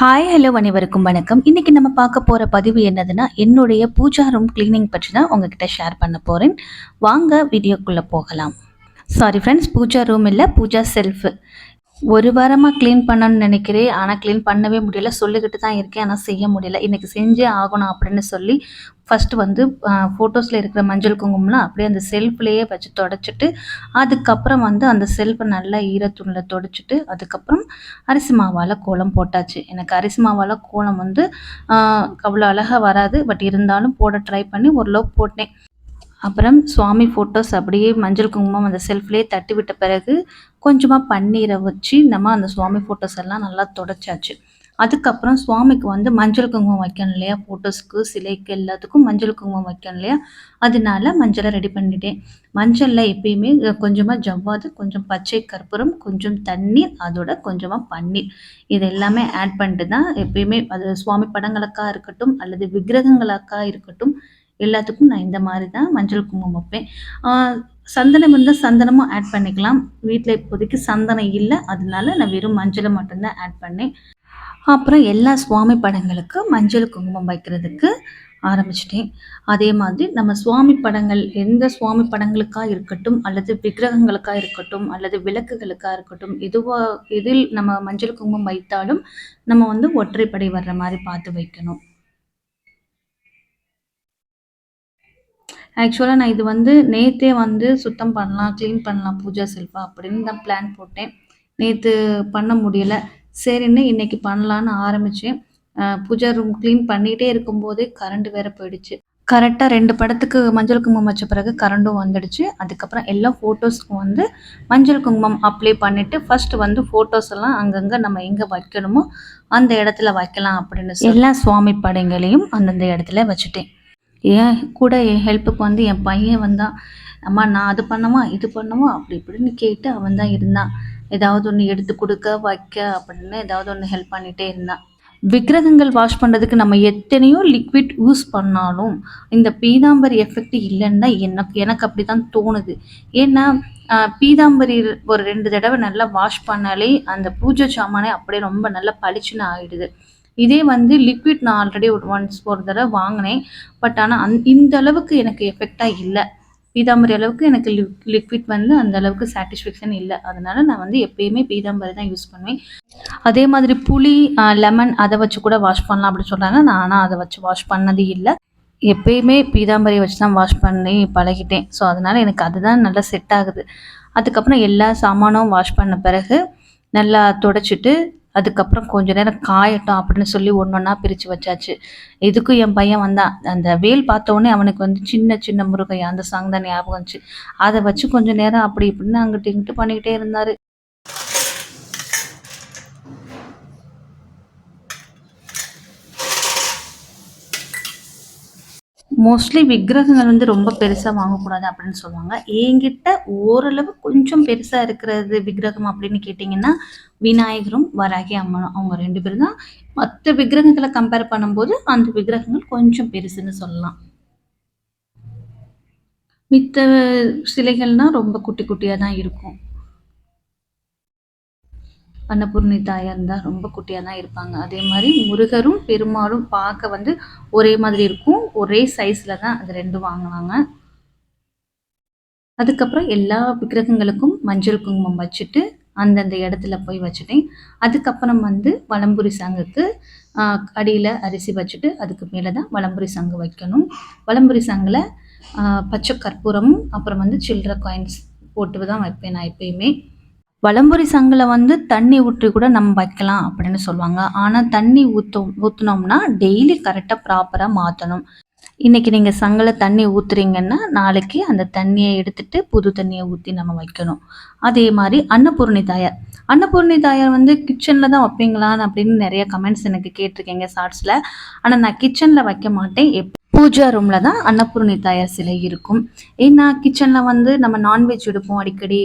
Hi hello அனைவருக்கும் வணக்கம். இன்னைக்கு நம்ம பார்க்க போற பதிவு என்னதுன்னா என்னுடைய பூஜா ரூம் கிளீனிங் பற்றி தான் உங்ககிட்ட ஷேர் பண்ண போறேன். வாங்க வீடியோக்குள்ளே போகலாம். சாரி ஃப்ரெண்ட்ஸ் பூஜா ரூம் இல்லை பூஜா செல்ஃபு ஒரு வாரமாக க்ளீன் பண்ணணும்னு நினைக்கிறேன். ஆனால் க்ளீன் பண்ணவே முடியல. சொல்லிக்கிட்டு தான் இருக்கேன். ஆனால் செய்ய முடியல. இன்றைக்கி செஞ்சே ஆகணும் அப்படின்னு சொல்லி ஃபஸ்ட்டு வந்து ஃபோட்டோஸில் இருக்கிற மஞ்சள் குங்குமம்லாம் அப்படியே அந்த செல்ஃப்லேயே வச்சு தொடச்சிட்டு அதுக்கப்புறம் வந்து அந்த செல்ஃபை நல்லா ஈரத்துணியில் தொடச்சிட்டு அதுக்கப்புறம் அரிசி மாவால் கோலம் போட்டாச்சு. எனக்கு அரிசி மாவால் கோலம் வந்து அவ்வளோ அழகாக வராது. பட் இருந்தாலும் போட ட்ரை பண்ணி ஓரளவுக்கு போட்டேன். அப்புறம் சுவாமி ஃபோட்டோஸ் அப்படியே மஞ்சள் குங்குமம் அந்த செல்ஃப்லேயே தட்டி விட்ட பிறகு கொஞ்சமாக பன்னீரை வச்சு நம்ம அந்த சுவாமி ஃபோட்டோஸ் எல்லாம் நல்லா தொடச்சாச்சு. அதுக்கப்புறம் சுவாமிக்கு வந்து மஞ்சள் குங்குமம் வைக்கணும் இல்லையா? ஃபோட்டோஸ்க்கு சிலைக்கு எல்லாத்துக்கும் மஞ்சள் குங்குமம் வைக்கணும் இல்லையா? அதனால மஞ்சளை ரெடி பண்ணிட்டேன். மஞ்சளில் எப்பயுமே கொஞ்சமாக ஜவ்வாது கொஞ்சம் பச்சை கற்பூரம் கொஞ்சம் தண்ணீர் அதோட கொஞ்சமாக பன்னீர். இது எல்லாமே ஆட் பண்ணிட்டு தான் எப்பயுமே அது சுவாமி படங்களுக்காக இருக்கட்டும் அல்லது விக்கிரகங்களுக்கா இருக்கட்டும் எல்லாத்துக்கும் நான் இந்த மாதிரி தான் மஞ்சள் குங்குமம் வைப்பேன். சந்தனம் இருந்தால் சந்தனமும் ஆட் பண்ணிக்கலாம். வீட்டில் இப்போதைக்கு சந்தனம் இல்லை. அதனால நான் வெறும் மஞ்சளை மட்டும்தான் ஆட் பண்ணேன். அப்புறம் எல்லா சுவாமி படங்களுக்கு மஞ்சள் குங்குமம் வைக்கிறதுக்கு ஆரம்பிச்சிட்டேன். அதே மாதிரி நம்ம சுவாமி படங்கள் எந்த சுவாமி படங்களுக்காக இருக்கட்டும் அல்லது விக்கிரகங்களுக்காக இருக்கட்டும் அல்லது விளக்குகளுக்காக இருக்கட்டும் எதுவாக எதில் நம்ம மஞ்சள் குங்குமம் வைத்தாலும் நம்ம வந்து ஒற்றைப்படை வர்ற மாதிரி பார்த்து வைக்கணும். ஆக்சுவலாக நான் இது வந்து நேற்றே வந்து சுத்தம் பண்ணலாம் க்ளீன் பண்ணலாம் பூஜா செல்ஃபா அப்படின்னு தான் பிளான் போட்டேன். நேற்று பண்ண முடியல. சரின்னு இன்னைக்கு பண்ணலான்னு ஆரம்பித்தேன் பூஜா ரூம் க்ளீன் பண்ணிகிட்டே இருக்கும்போதே கரண்ட் வேறு போயிடுச்சு. கரெக்டாக ரெண்டு படத்துக்கு மஞ்சள் குங்குமம் வச்ச பிறகு கரண்டும் வந்துடுச்சு. அதுக்கப்புறம் எல்லா ஃபோட்டோஸ்க்கும் வந்து மஞ்சள் குங்குமம் அப்ளை பண்ணிவிட்டு ஃபஸ்ட்டு வந்து ஃபோட்டோஸ் எல்லாம் அங்கங்கே நம்ம எங்கே வைக்கணுமோ அந்த இடத்துல வைக்கலாம் அப்படின்னு எல்லா சுவாமி படங்களையும் அந்தந்த இடத்துல வச்சுட்டேன். என் கூட என் ஹெல்ப்புக்கு வந்து என் பையன் வந்தான் அம்மா நான் அது பண்ணவா இது பண்ணவா? அப்படி இப்படின்னு கேட்டு அவன் தான் இருந்தான். ஏதாவது ஒன்று எடுத்து கொடுக்க வைக்க அப்படின்னு ஏதாவது ஒன்று ஹெல்ப் பண்ணிகிட்டே இருந்தான். விக்கிரகங்கள் வாஷ் பண்ணுறதுக்கு நம்ம எத்தனையோ லிக்விட் யூஸ் பண்ணாலும் இந்த பீதாம்பரி எஃபெக்ட் இல்லைன்னா எனக்கு எனக்கு அப்படி தான் தோணுது. ஏன்னா பீதாம்பரி ஒரு ரெண்டு தடவை நல்லா வாஷ் பண்ணாலே அந்த பூஜை சாமானே அப்படியே ரொம்ப நல்லா பளிச்சுன்னு ஆகிடுது இதே வந்து லிக்விட் நான் ஆல்ரெடி ஒரு ஒன்ஸ் ஒரு தடவை வாங்கினேன். பட் ஆனால் அந் இந்த அளவுக்கு எனக்கு எஃபெக்டாக இல்லை. பீதாம்பரி அளவுக்கு எனக்கு லிக் லிக்விட் வந்து அந்த அளவுக்கு சாட்டிஸ்ஃபேக்ஷன் இல்லை. அதனால நான் வந்து எப்பயுமே பீதாம்பரி தான் யூஸ் பண்ணுவேன். அதே மாதிரி புளி லெமன் அதை வச்சு கூட வாஷ் பண்ணலாம் அப்படின்னு சொல்கிறாங்க நான் ஆனால் அதை வச்சு வாஷ் பண்ணதே இல்லை. எப்பயுமே பீதாம்பரி வச்சு தான் வாஷ் பண்ணி பழகிட்டேன். ஸோ அதனால் எனக்கு அதுதான் நல்லா செட் ஆகுது. அதுக்கப்புறம் எல்லா சாமானும் வாஷ் பண்ண பிறகு நல்லா தொடச்சிட்டு அதுக்கப்புறம் கொஞ்ச நேரம் காயட்டும் அப்படின்னு சொல்லி ஒன்று ஒன்றா பிரித்து வச்சாச்சு. இதுக்கும் என் பையன் வந்தான். அந்த வேல் பார்த்தோன்னே அவனுக்கு வந்து சின்ன சின்ன முருகையா அந்த சாங் தான் ஞாபகம் வந்துச்சு. அதை வச்சு கொஞ்சம் நேரம் அப்படி இப்படின்னு அங்கிட்டு இங்கிட்டு பண்ணிக்கிட்டே இருந்தார். மோஸ்ட்லி விக்கிரகங்கள் வந்து ரொம்ப பெருசாக வாங்கக்கூடாது அப்படின்னு சொல்லுவாங்க. என்கிட்ட ஓரளவு கொஞ்சம் பெருசாக இருக்கிறது விக்கிரகம் அப்படின்னு கேட்டிங்கன்னா விநாயகரும் வராகி அம்மனும் அவங்க ரெண்டு பேரும் தான். மற்ற விக்கிரகங்களை கம்பேர் பண்ணும்போது அந்த விக்கிரகங்கள் கொஞ்சம் பெருசுன்னு சொல்லலாம். மித்த சிலைகள்னால் ரொம்ப குட்டி குட்டியாக தான் இருக்கும். அன்னபூர்ணி தாயாக இருந்தால் ரொம்ப குட்டியாக தான் இருப்பாங்க. அதே மாதிரி முருகரும் பெருமாளும் பார்க்க வந்து ஒரே மாதிரி இருக்கும். ஒரே சைஸில் தான் அது ரெண்டும் வாங்கினாங்க அதுக்கப்புறம் எல்லா விக்கிரகங்களுக்கும் மஞ்சள் குங்குமம் வச்சுட்டு அந்தந்த இடத்துல போய் வச்சுட்டேன். அதுக்கப்புறம் வந்து வளம்புரி சங்குக்கு அடியில் அரிசி வச்சுட்டு அதுக்கு மேலே தான் வளம்புரி சங்கு வைக்கணும். வளம்புரி சங்கில் பச்சை கற்பூரமும் அப்புறம் வந்து சில்லற காயின்ஸ் போட்டு தான் வைப்பேன் நான் எப்பயுமே. வலம்புரி சங்கில் வந்து தண்ணி ஊற்றி கூட நம்ம வைக்கலாம் அப்படின்னு சொல்லுவாங்க. ஆனால் தண்ணி ஊற்றும் ஊற்றினோம்னா டெய்லி கரெக்டாக ப்ராப்பராக மாற்றணும் இன்றைக்கி நீங்கள் சங்கில் தண்ணி ஊற்றுறீங்கன்னா நாளைக்கு அந்த தண்ணியை எடுத்துட்டு புது தண்ணியை ஊற்றி நம்ம வைக்கணும். அதே மாதிரி அன்னபூர்ணி தாயார். அன்னபூர்ணி தாயார் வந்து கிச்சனில் தான் வைப்பீங்களான்னு அப்படின்னு நிறைய கமெண்ட்ஸ் எனக்கு கேட்டிருக்கீங்க ஷார்ட்ஸில் ஆனால் நான் கிச்சனில் வைக்க மாட்டேன். எப் பூஜா ரூமில் தான் அன்னபூர்ணி தாயார் சிலை இருக்கும். ஏன்னா கிச்சனில் வந்து நம்ம நான்வெஜ் எடுப்போம் அடிக்கடி.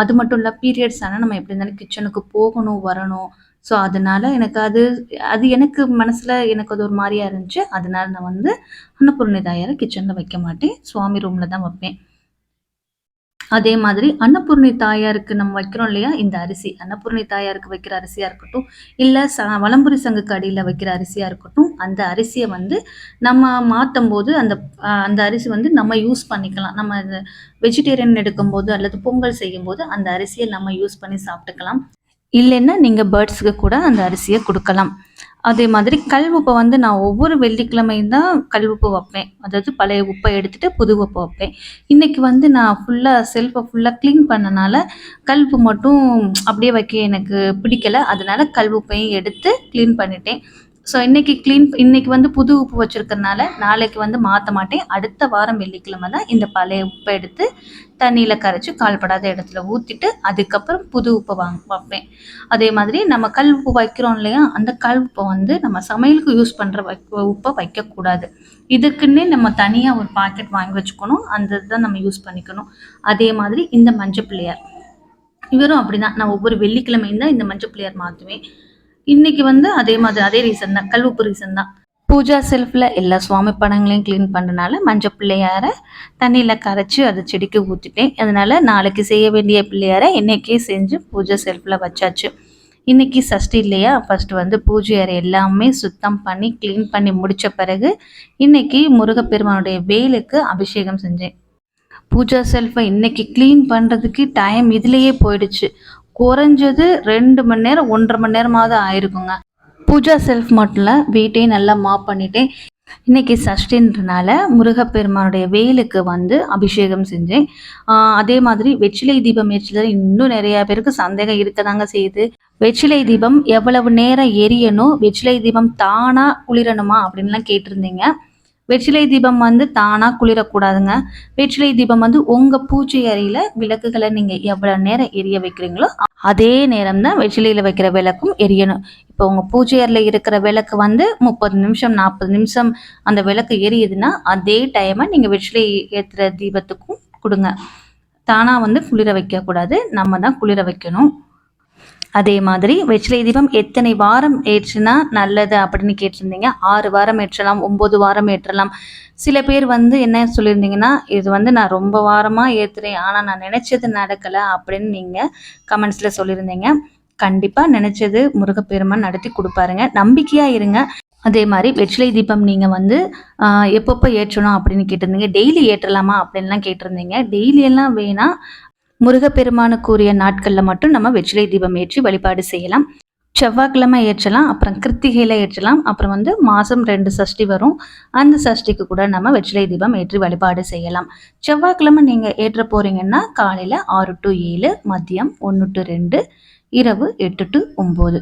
அது மட்டும் இல்லை பீரியட்ஸ் ஆனால் நம்ம எப்படி இருந்தாலும் கிச்சனுக்கு போகணும் வரணும். ஸோ அதனால எனக்கு அது அது எனக்கு மனசில் எனக்கு அது ஒரு மாதிரியா இருந்துச்சு. அதனால நான் வந்து அன்னபூர்ணி தாயாரை கிச்சனில் வைக்க மாட்டேன். சுவாமி ரூமில் தான் வைப்பேன். அதே மாதிரி அன்னபூர்ணி தாயாருக்கு நம்ம வைக்கிறோம் இல்லையா? இந்த அரிசி. அன்னபூர்ணி தாயாருக்கு வைக்கிற அரிசியாக இருக்கட்டும் இல்லை ச வலம்புரி சங்குக்கு அடியில் வைக்கிற அரிசியாக இருக்கட்டும் அந்த அரிசியை வந்து நம்ம மாற்றும் போது அந்த அந்த அரிசி வந்து நம்ம யூஸ் பண்ணிக்கலாம். நம்ம வெஜிடேரியன் எடுக்கும்போது அல்லது பொங்கல் செய்யும்போது அந்த அரிசியை நம்ம யூஸ் பண்ணி சாப்பிட்டுக்கலாம். இல்லைன்னா நீங்கள் பேர்ட்ஸுக்கு கூட அந்த அரிசியை கொடுக்கலாம். அதே மாதிரி கல் உப்பை வந்து நான் ஒவ்வொரு வெள்ளிக்கிழமையும் தான் கல் உப்பு வைப்பேன். அதாவது பழைய உப்பை எடுத்துட்டு புது உப்பு வைப்பேன். இன்னைக்கு வந்து நான் ஃபுல்லாக செல்ஃபை ஃபுல்லாக க்ளீன் பண்ணனால கல் உப்பு மட்டும் அப்படியே வைக்க எனக்கு பிடிக்கல. அதனால கல் உப்பையும் எடுத்து க்ளீன் பண்ணிட்டேன். ஸோ இன்னைக்கு க்ளீன் இன்னைக்கு வந்து புது உப்பு வச்சிருக்கறனால நாளைக்கு வந்து மாற்ற மாட்டேன். அடுத்த வாரம் வெள்ளிக்கிழமை தான் இந்த பழைய உப்பை எடுத்து தண்ணியில் கரைச்சி கால்படாத இடத்துல ஊற்றிட்டு அதுக்கப்புறம் புது உப்பை வாங்க வைப்பேன். அதே மாதிரி நம்ம கல் உப்பு வைக்கிறோம் இல்லையா? அந்த கல் உப்பை வந்து நம்ம சமையலுக்கு யூஸ் பண்ணுற வை உப்பை வைக்கக்கூடாது. இதுக்குன்னே நம்ம தனியாக ஒரு பாக்கெட் வாங்கி வச்சுக்கணும். அந்த இதுதான் நம்ம யூஸ் பண்ணிக்கணும். அதே மாதிரி இந்த மஞ்சள் பிள்ளையார் இவரும் அப்படிதான். நான் ஒவ்வொரு வெள்ளிக்கிழமையும் தான் இந்த மஞ்சள் பிள்ளையார் மாற்றுவேன் இன்னைக்கு வந்து அதே மாதிரி அதே ரீசன் தான். கல் ரீசன் தான். பூஜா செல்ஃபில் எல்லா சுவாமி படங்களையும் க்ளீன் பண்ணனால மஞ்சள் பிள்ளையாரை தண்ணியில் கரைச்சி அதை செடிக்கு ஊற்றிட்டேன் அதனால நாளைக்கு செய்ய வேண்டிய பிள்ளையாரை இன்னைக்கே செஞ்சு பூஜா செல்ஃபில் வச்சாச்சு. இன்னைக்கு சஷ்டி இல்லையா? ஃபர்ஸ்ட் வந்து பூஜை அறை எல்லாமே சுத்தம் பண்ணி க்ளீன் பண்ணி முடித்த பிறகு இன்னைக்கு முருகப்பெருமானுடைய வேலுக்கு அபிஷேகம் செஞ்சேன். பூஜா செல்ஃபை இன்னைக்கு க்ளீன் பண்ணுறதுக்கு டைம் இதுலேயே போயிடுச்சு. குறைஞ்சது ரெண்டு மணி நேரம் ஒன்றரை மணி நேரமாவது ஆயிருக்குங்க. பூஜா செல்ஃப் மட்டும் இல்லை வீட்டையும் நல்லா மாப் பண்ணிட்டேன். இன்னைக்கு சஷ்டின்றனால முருகப்பெருமானுடைய வேலுக்கு வந்து அபிஷேகம் செஞ்சேன். அதே மாதிரி வெற்றிலை தீபம் ஏற்றுதல் இன்னும் நிறைய பேருக்கு சந்தேகம் இருக்கதாங்க செய்யுது. வெற்றிலை தீபம் எவ்வளவு நேரம் எரியணும் வெற்றிலை தீபம் தானா குளிரணுமா அப்படின்லாம் கேட்டிருந்தீங்க. வெற்றிலை தீபம் வந்து தானாக குளிரக்கூடாதுங்க. வெற்றிலை தீபம் வந்து உங்கள் பூச்சை அறையில் விளக்குகளை நீங்கள் எவ்வளோ நேரம் எரிய வைக்கிறீங்களோ அதே நேரம் தான் வெற்றிலையில் வைக்கிற விளக்கும் எரியணும். இப்போ உங்கள் பூஜை அறையில் இருக்கிற விளக்கு வந்து முப்பது நிமிஷம் நாற்பது நிமிஷம் அந்த விளக்கு எரியுதுன்னா அதே டைமை நீங்கள் வெற்றிலை ஏற்றுற தீபத்துக்கும் கொடுங்க. தானாக வந்து குளிர வைக்கக்கூடாது. நம்ம தான் குளிர வைக்கணும். அதே மாதிரி வெற்றிலை தீபம் எத்தனை வாரம் ஏற்றுனா நல்லது அப்படின்னு கேட்டிருந்தீங்க. ஆறு வாரம் ஏற்றலாம் ஒம்பது வாரம் ஏற்றலாம். சில பேர் வந்து என்ன சொல்லியிருந்தீங்கன்னா இது வந்து நான் ரொம்ப வாரமாக ஏற்றுறேன் ஆனால் நான் நினச்சது நடக்கலை அப்படின்னு நீங்கள் கமெண்ட்ஸில் சொல்லியிருந்தீங்க. கண்டிப்பாக நினச்சது முருகப்பெருமான் நடத்தி கொடுப்பாருங்க. நம்பிக்கையாக இருங்க. அதே மாதிரி வெற்றிலை தீபம் நீங்கள் வந்து எப்பப்போ ஏற்றணும் அப்படின்னு கேட்டிருந்தீங்க. டெய்லி ஏற்றலாமா அப்படின்லாம் கேட்டிருந்தீங்க. டெய்லியெல்லாம் வேணால் வேணாம் முருகப்பெருமானுக்குரிய நாட்களில் மட்டும் நம்ம வெற்றிலை தீபம் ஏற்றி வழிபாடு செய்யலாம். செவ்வாய்க்கிழமை ஏற்றலாம் அப்புறம் கிருத்திகையில் ஏற்றலாம் அப்புறம் வந்து மாதம் ரெண்டு சஷ்டி வரும். அந்த சஷ்டிக்கு கூட நம்ம வெற்றிலை தீபம் ஏற்றி வழிபாடு செய்யலாம். செவ்வாய்க்கிழமை நீங்கள் ஏற்ற போகிறீங்கன்னா காலையில் ஆறு டு ஏழு மதியம் ஒன்று டு ரெண்டு இரவு எட்டு டு ஒம்பது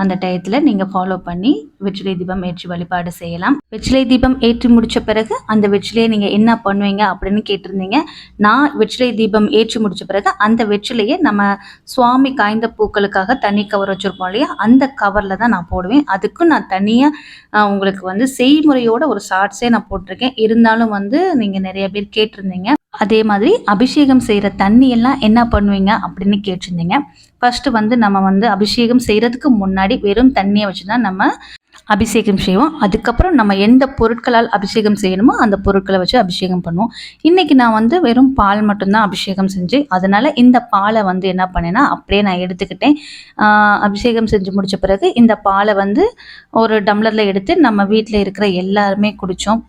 அந்த டயத்தில் நீங்கள் ஃபாலோ பண்ணி வெற்றிலை தீபம் ஏற்றி வழிபாடு செய்யலாம். வெற்றிலை தீபம் ஏற்றி முடித்த பிறகு அந்த வெற்றிலையை நீங்கள் என்ன பண்ணுவீங்க அப்படின்னு கேட்டிருந்தீங்க. நான் வெற்றிலை தீபம் ஏற்றி முடித்த பிறகு அந்த வெற்றிலையை நம்ம சுவாமி காய்ந்த பூக்களுக்காக தனி கவர் வச்சுருப்போம் இல்லையா? அந்த கவரில் தான் நான் போடுவேன். அதுக்கும் நான் தனியாக உங்களுக்கு வந்து செய்முறையோட ஒரு ஷார்ட்ஸே நான் போட்டிருக்கேன். இருந்தாலும் வந்து நீங்கள் நிறைய பேர் கேட்டிருந்தீங்க. அதே மாதிரி அபிஷேகம் செய்கிற தண்ணி எல்லாம் என்ன பண்ணுவீங்க அப்படின்னு கேட்டிருந்தீங்க. ஃபர்ஸ்ட் வந்து நம்ம வந்து அபிஷேகம் செய்கிறதுக்கு முன்னாடி வெறும் தண்ணியை வச்சு தான் நம்ம அபிஷேகம் செய்வோம். அதுக்கப்புறம் நம்ம எந்த பொருட்களால் அபிஷேகம் செய்யணுமோ அந்த பொருட்களை வச்சு அபிஷேகம் பண்ணுவோம். இன்னைக்கு நான் வந்து வெறும் பால் மட்டும்தான் அபிஷேகம் செஞ்சு அதனால் இந்த பாலை வந்து என்ன பண்ணேன்னா அப்படியே நான் எடுத்துக்கிட்டேன். அபிஷேகம் செஞ்சு முடித்த பிறகு இந்த பாலை வந்து ஒரு டம்ளரில் எடுத்து நம்ம வீட்டில் இருக்கிற எல்லாருமே குடித்தோம்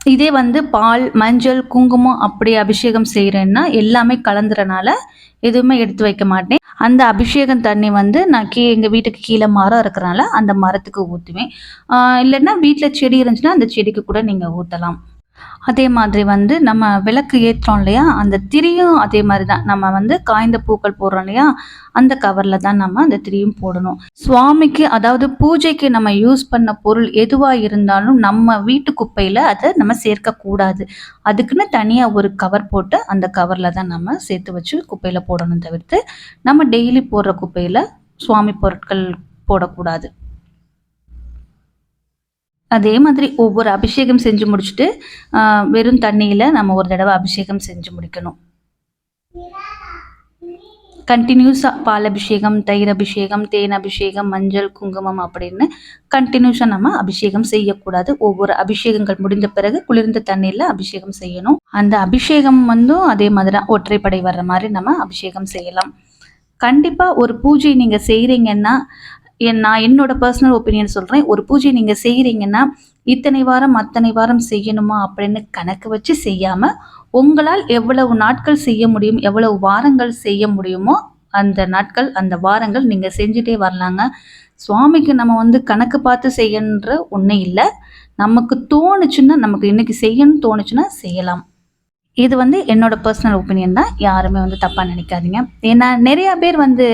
இதே வந்து பால் மஞ்சள் குங்குமம் அப்படி அபிஷேகம் செய்கிறேன்னா எல்லாமே கலந்துறனால எதுவுமே எடுத்து வைக்க மாட்டேன். அந்த அபிஷேகம் தண்ணி வந்து நான் கீ எங்கள் வீட்டுக்கு கீழே மரம் இருக்கிறனால அந்த மரத்துக்கு ஊற்றுவேன் இல்லைன்னா வீட்டில் செடி இருந்துச்சுன்னா அந்த செடிக்கு கூட நீங்கள் ஊற்றலாம் அதே மாதிரி வந்து நம்ம விளக்கு ஏற்றுறோம் இல்லையா? அந்த திரியும் அதே மாதிரி தான் நம்ம வந்து காய்ந்த பூக்கள் போடுறோம் இல்லையா? அந்த கவரில் தான் நம்ம அந்த திரியும் போடணும். சுவாமிக்கு அதாவது பூஜைக்கு நம்ம யூஸ் பண்ண பொருள் எதுவாக இருந்தாலும் நம்ம வீட்டு குப்பையில் அதை நம்ம சேர்க்கக்கூடாது அதுக்குன்னு தனியாக ஒரு கவர் போட்டு அந்த கவரில் தான் நம்ம சேர்த்து வச்சு குப்பையில் போடணும் தவிர்த்து நம்ம டெய்லி போடுற குப்பையில் சுவாமி பொருட்கள் போடக்கூடாது. அதே மாதிரி ஒவ்வொரு அபிஷேகம் செஞ்சு முடிச்சுட்டு வெறும் தண்ணியில் நம்ம ஒரு தடவை அபிஷேகம் செஞ்சு முடிக்கணும். கண்டினியூஸாக பால் அபிஷேகம் தயிர் அபிஷேகம் தேன் அபிஷேகம் மஞ்சள் குங்குமம் அப்படின்னு கண்டினியூஸாக நம்ம அபிஷேகம் செய்யக்கூடாது. ஒவ்வொரு அபிஷேகங்கள் முடிந்த பிறகு குளிர்ந்த தண்ணீரில் அபிஷேகம் செய்யணும். அந்த அபிஷேகம் வந்தும் அதே மாதிரி தான் ஒற்றைப்படை வர்ற மாதிரி நம்ம அபிஷேகம் செய்யலாம். கண்டிப்பாக ஒரு பூஜை நீங்கள் செய்கிறீங்கன்னா நான் என்னோட பர்சனல் ஒப்பீனியன் சொல்கிறேன் ஒரு பூஜை நீங்கள் செய்கிறீங்கன்னா இத்தனை வாரம் அத்தனை வாரம் செய்யணுமா அப்படின்னு கணக்கு வச்சு செய்யாமல் உங்களால் எவ்வளவு நாட்கள் செய்ய முடியும் எவ்வளவு வாரங்கள் செய்ய முடியுமோ அந்த நாட்கள் அந்த வாரங்கள் நீங்கள் செஞ்சுட்டே வரலாங்க. சுவாமிக்கு நம்ம வந்து கணக்கு பார்த்து செய்யன்ற ஒன்றும் இல்லை. நமக்கு தோணுச்சுன்னா நமக்கு இன்னைக்கு செய்யணும்னு தோணுச்சுன்னா செய்யலாம். இது வந்து என்னோட பர்சனல் ஒப்பீனியன் தான். யாருமே வந்து தப்பாக நினைக்காதீங்க. ஏன்னா நிறைய பேர் வந்து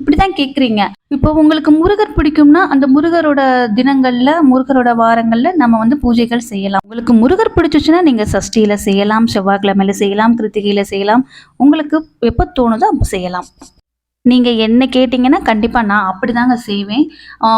இப்படி தான் கேட்குறீங்க இப்போ உங்களுக்கு முருகர் பிடிக்கும்னா அந்த முருகரோட தினங்களில் முருகரோட வாரங்களில் நம்ம வந்து பூஜைகள் செய்யலாம். உங்களுக்கு முருகர் பிடிச்சிச்சுன்னா நீங்கள் சஷ்டியில் செய்யலாம் செவ்வாய்க்கிழமையில செய்யலாம் கிருத்திகையில் செய்யலாம். உங்களுக்கு எப்போ தோணுதோ அப்போ செய்யலாம். நீங்கள் என்ன கேட்டிங்கன்னா கண்டிப்பாக நான் அப்படி தாங்க செய்வேன்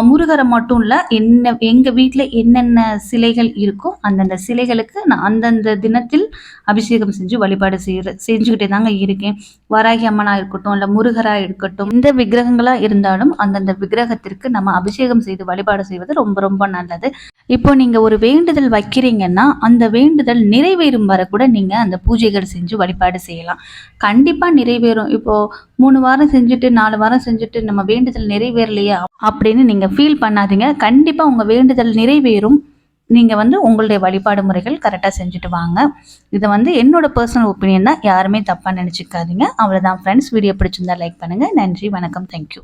முருகரை மட்டும் இல்லை என்ன எங்கள் வீட்டில் என்னென்ன சிலைகள் இருக்கோ அந்தந்த சிலைகளுக்கு நான் அந்தந்த தினத்தில் அபிஷேகம் செஞ்சு வழிபாடு செய்கிற செஞ்சுக்கிட்டே தாங்க இருக்கேன். வராகி அம்மனாக இருக்கட்டும் இல்லை முருகராக இருக்கட்டும் இந்த விக்கிரகங்களாக இருந்தாலும் அந்தந்த விக்கிரகத்திற்கு நம்ம அபிஷேகம் செய்து வழிபாடு செய்வது ரொம்ப ரொம்ப நல்லது. இப்போ நீங்கள் ஒரு வேண்டுதல் வைக்கிறீங்கன்னா அந்த வேண்டுதல் நிறைவேறும் வரை கூட நீங்கள் அந்த பூஜைகள் செஞ்சு வழிபாடு செய்யலாம். கண்டிப்பாக நிறைவேறும். இப்போது மூணு வாரம் செஞ்சு செஞ்சுட்டு நாலு வாரம் செஞ்சுட்டு நம்ம வேண்டுதல் நிறைவேறலையா அப்படின்னு நீங்கள் ஃபீல் பண்ணாதீங்க. கண்டிப்பாக உங்கள் வேண்டுதல் நிறைவேறும். நீங்கள் வந்து உங்களுடைய வழிபாடு முறைகள் கரெக்டாக செஞ்சுட்டு வாங்க. இதை வந்து என்னோட பர்சனல் ஒப்பீனியன் தான். யாருமே தப்பாக நினச்சிக்காதீங்க. அவ்வளோதான் ஃப்ரெண்ட்ஸ் வீடியோ பிடிச்சிருந்தா லைக் பண்ணுங்கள் நன்றி வணக்கம். தேங்க்யூ